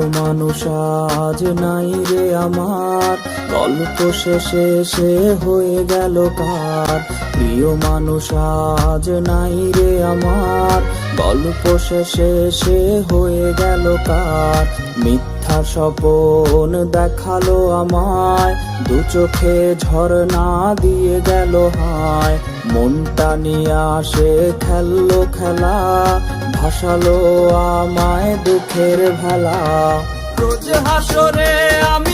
মানুষ, আজ নাই রে আমার। গল্প শেষে সে হয়ে গেল কার প্রিয় মানুষ, আজ নাই রে আমার। গল্প শেষে সে হয়ে গেল কার মিথ্যা স্বপন দেখাল আমায়। দু চোখে ঝরনা দিয়ে গেল হায়। মনটা নিয়ে আসে খেললো খেলা। ভাসালো আমায়। দুঃখের ভালা। রোজ হাসরে আমি